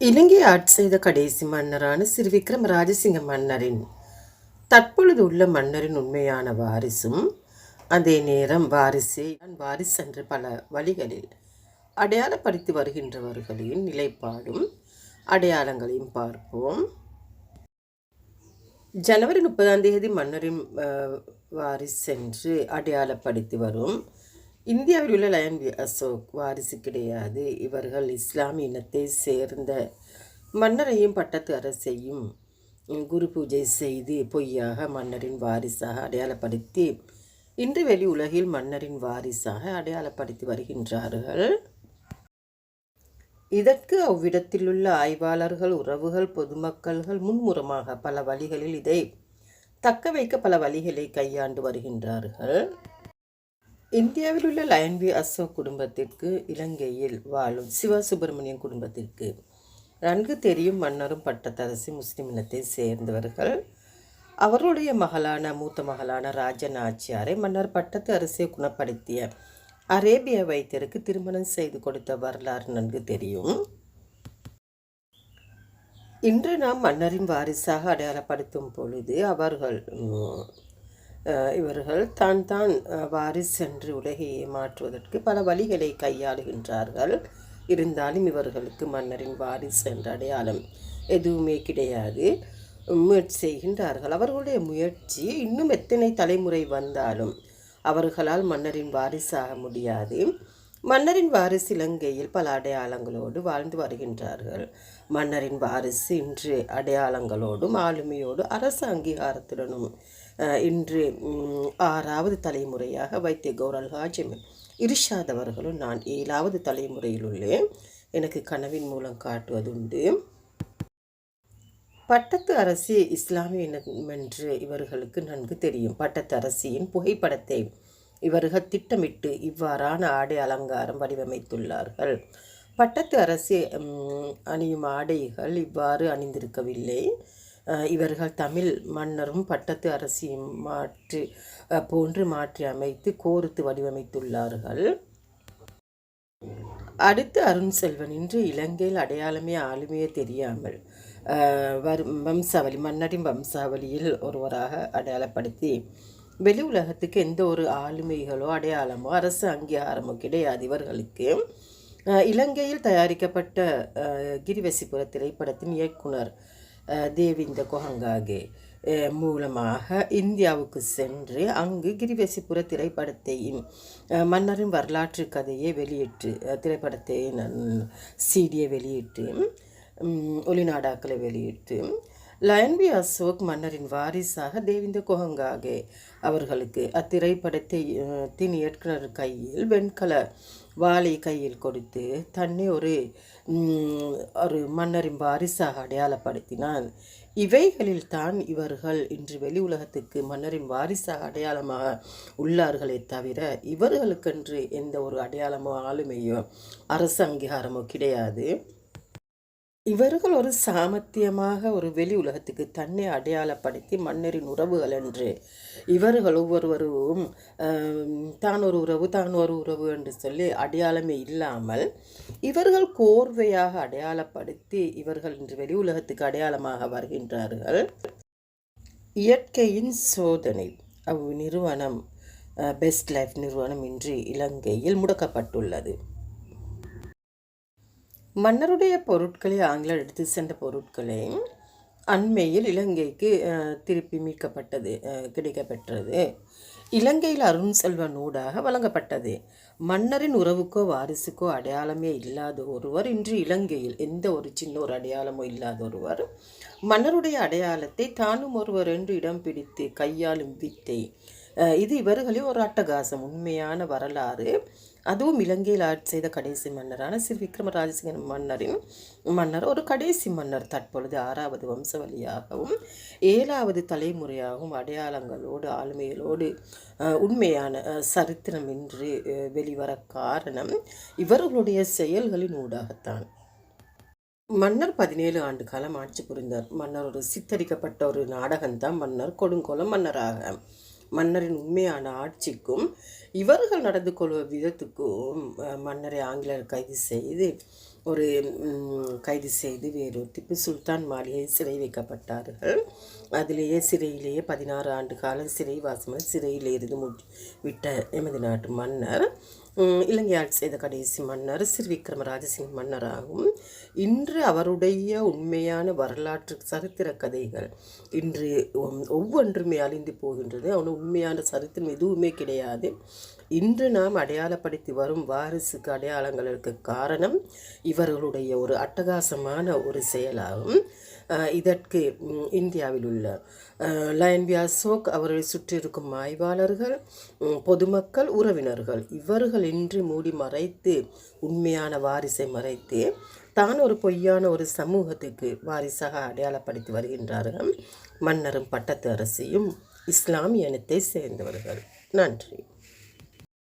இலங்கை ஆட்சி செய்த கடைசி மன்னரான சிறு விக்ரம ராஜசிங்க மன்னரின். தற்பொழுது உள்ள மன்னரின் உண்மையான வாரிசும் அதே நேரம் வாரிசே நான் வாரிசு என்று பல வழிகளில் அடையாளப்படுத்தி வருகின்றவர்களின் நிலைப்பாடும் அடையாளங்களையும் பார்ப்போம். ஜனவரி முப்பதாம் தேதி மன்னரின் வாரிசு என்று அடையாளப்படுத்தி வரும். இந்தியாவில் உள்ள லயன் அசோக் வாரிசு கிடையாது. இவர்கள் இஸ்லாமிய இனத்தை சேர்ந்த மன்னரையும் பட்டத்து அரசையும் குரு பூஜை செய்து பொய்யாக மன்னரின் வாரிசாக அடையாளப்படுத்தி இன்று வெளி உலகில் மன்னரின் வாரிசாக அடையாளப்படுத்தி வருகின்றார்கள். இதற்கு அவ்விடத்திலுள்ள ஆய்வாளர்கள் உறவுகள் பொதுமக்கள்கள் முன்முறமாக பல வழிகளில் இதை தக்க வைக்க பல வழிகளை கையாண்டு வருகின்றார்கள். இந்தியாவில் உள்ள லயன் வி அசோக் குடும்பத்திற்கு இலங்கையில் வாழும் சிவசுப்பிரமணியன் குடும்பத்திற்கு நன்கு தெரியும் மன்னரும் பட்டத்தரசி முஸ்லிம் இனத்தை சேர்ந்தவர்கள். அவருடைய மகளான மூத்த மகளான ராஜன் ஆச்சியாரை மன்னர் பட்டத்து அரசை குணப்படுத்திய அரேபிய வைத்தியருக்கு திருமணம் செய்து கொடுத்த வரலாறு நன்கு தெரியும். இன்று நாம் மன்னரின் வாரிசாக அடையாளப்படுத்தும் பொழுது அவர்கள் இவர்கள் தான் தான் அஹ், வாரிசு என்று உலகை ஏமாற்றுவதற்கு பல வழிகளை கையாளுகின்றார்கள். இருந்தாலும் இவர்களுக்கு மன்னரின் வாரிசு என்ற அடையாளம் எதுவுமே கிடையாது. முயற்சி செய்கின்றார்கள். அவர்களுடைய முயற்சி இன்னும் எத்தனை தலைமுறை வந்தாலும் அவர்களால் மன்னரின் வாரிசாக முடியாது. மன்னரின் வாரிசு இலங்கையில் பல அடையாளங்களோடு வாழ்ந்து வருகின்றார்கள். மன்னரின் வாரிசு இன்று அடையாளங்களோடும் ஆளுமையோடு அரசு அங்கீகாரத்துடனும் இன்று ஆறாவது தலைமுறையாக வைத்திய கௌரல் ஹாஜிம் இரிஷாத் அவர்களும் நான் ஏழாவது தலைமுறையில் உள்ளேன் எனக்கு கனவின் மூலம் காட்டுவதுண்டு. பட்டத்து அரசி இஸ்லாமிய இனம் என்று இவர்களுக்கு நன்கு தெரியும். பட்டத்து அரசியின் புகைப்படத்தை இவர்கள் திட்டமிட்டு இவ்வாறான ஆடை அலங்காரம் வடிவமைத்துள்ளார்கள். பட்டத்து அரசி அணியும் ஆடைகள் இவ்வாறு அணிந்திருக்கவில்லை. இவர்கள் தமிழ் மன்னரும் பட்டத்து அரசியும் மாற்றி போன்று மாற்றி அமைத்து கோர்த்து வடிவமைத்துள்ளார்கள். அடுத்து அருண் செல்வன். இன்று இலங்கையில் அடையாளமே ஆளுமையே தெரியாமல் வரும் வம்சாவளி மன்னரின் வம்சாவளியில் ஒருவராக அடையாளப்படுத்தி வெளி உலகத்துக்கு எந்த ஒரு ஆளுமைகளோ அடையாளமோ அரசு அங்கீகாரமோ கிடையாது இவர்களுக்கு. இலங்கையில் தயாரிக்கப்பட்ட கிரிவசிபுர திரைப்படத்தின் இயக்குனர் தேவிந்த கொஹங்காகே. மூலமாக இந்தியாவுக்கு சென்று அங்கு கிரிவசிபுர திரைப்படத்தையும் மன்னரின் வரலாற்று கதையை வெளியிட்டு அஹ், திரைப்படத்தை சீடியை வெளியிட்டு ஒளிநாடாக்களை வெளியிட்டு லயன்பி அசோக் மன்னரின் வாரிசாக தேவிந்த குஹங்காகே அவர்களுக்கு அத்திரைப்படத்தை தின் இயக்குனர் கையில் வெண்கல வாளை கையில் கொடுத்து தன்னை ஒரு ஒரு மன்னரின் வாரிசாக அடையாளப்படுத்தினான். இவைகளில் தான் இவர்கள் இன்று வெளி உலகத்துக்கு மன்னரின் வாரிசாக அடையாளமாக உள்ளார்களே தவிர இவர்களுக்கென்று எந்த ஒரு அடையாளமோ ஆளுமையோ அரசு அங்கீகாரமோ கிடையாது. இவர்கள் ஒரு சாமர்த்தியமாக ஒரு வெளி உலகத்துக்கு தன்னை அடையாளப்படுத்தி மன்னரின் உறவுகள் என்று இவர்கள் ஒவ்வொருவரும் தான் ஒரு உறவு தான் ஒரு உறவு என்று சொல்லி அடையாளமே இல்லாமல் இவர்கள் கோர்வையாக அடையாளப்படுத்தி இவர்கள் இன்று வெளி உலகத்துக்கு அடையாளமாக வருகின்றார்கள். இயற்கையின் சோதனை அவ் நிறுவனம் பெஸ்ட் லைஃப் நிறுவனம் இன்று இலங்கையில் முடக்கப்பட்டுள்ளது. மன்னருடைய பொருட்களை ஆங்கிலர் எடுத்து சென்ற பொருட்களை அண்மையில் இலங்கைக்கு திருப்பி மீட்கப்பட்டது கிடைக்கப்பெற்றது. இலங்கையில் அருண் செல்வன் ஊடாக வழங்கப்பட்டது. மன்னரின் உறவுக்கோ வாரிசுக்கோ அடையாளமே இல்லாத ஒருவர் இன்று இலங்கையில். எந்த ஒரு சின்ன ஒரு அடையாளமோ இல்லாத ஒருவர். மன்னருடைய அடையாளத்தை தானும் ஒருவர் என்று இடம் பிடித்து கையாளும் வித்தை. இது இவர்களின் ஒரு அட்டகாசம் உண்மையான வரலாறு. அதுவும் இலங்கையில் ஆட்சி செய்த கடைசி மன்னரான ஸ்ரீ விக்ரம ராஜசிங்கன் மன்னரின் மன்னர் ஒரு கடைசி மன்னர் தற்பொழுது ஆறாவது வம்சவழியாகவும் ஏழாவது தலைமுறையாகவும் அடையாளங்களோடு ஆளுமைகளோடு உண்மையான சரித்திரம் இன்று வெளிவர காரணம் இவர்களுடைய செயல்களின் ஊடாகத்தான். மன்னர் பதினேழு ஆண்டு காலம் ஆட்சி புரிந்தார். மன்னர் ஒரு சித்தரிக்கப்பட்ட ஒரு நாடகம்தான் மன்னர் கொடுங்கோலம் மன்னராக. மன்னரின் உண்மையான ஆட்சிக்கும் இவர்கள் நடந்து கொள்வ விதத்துக்கும் மன்னரை ஆங்கிலர் கைது செய்து ஒரு கைது செய்து வேறு திப்பு சுல்தான் மாளிகை சிறை வைக்கப்பட்டார்கள். அதிலேயே சிறையிலேயே பதினாறு ஆண்டு காலம் சிறை வாசமாக இருந்து முடி விட்ட எமது நாட்டு மன்னர். இலங்கை ஆட்சி செய்த கடைசி மன்னர் ஸ்ரீ விக்ரம ராஜசிங் மன்னராகும். இன்று அவருடைய உண்மையான வரலாற்று சரித்திர கதைகள். இன்று ஒவ்வொன்றுமே அழிந்து போகின்றது. அவனுக்கு உண்மையான சரித்திரம் எதுவுமே கிடையாது. இன்று நாம் அடையாளப்படுத்தி வரும் வாரிசுக்கு அடையாளங்களுக்கு காரணம் இவர்களுடைய ஒரு அட்டகாசமான ஒரு செயலாகும். இதற்கு இந்தியாவில் உள்ள லயன் வியாசோக் அவரை சுற்றி இருக்கும் ஆய்வாளர்கள் பொதுமக்கள் உறவினர்கள் இவர்கள் இன்று மூடி மறைத்து உண்மையான வாரிசை மறைத்து தான் ஒரு பொய்யான ஒரு சமூகத்துக்கு வாரிசாக அடையாளப்படுத்தி வருகின்றார்கள். மன்னரும் பட்டத்து அரசியும் இஸ்லாமிய இனத்தை சேர்ந்தவர்கள். நன்றி.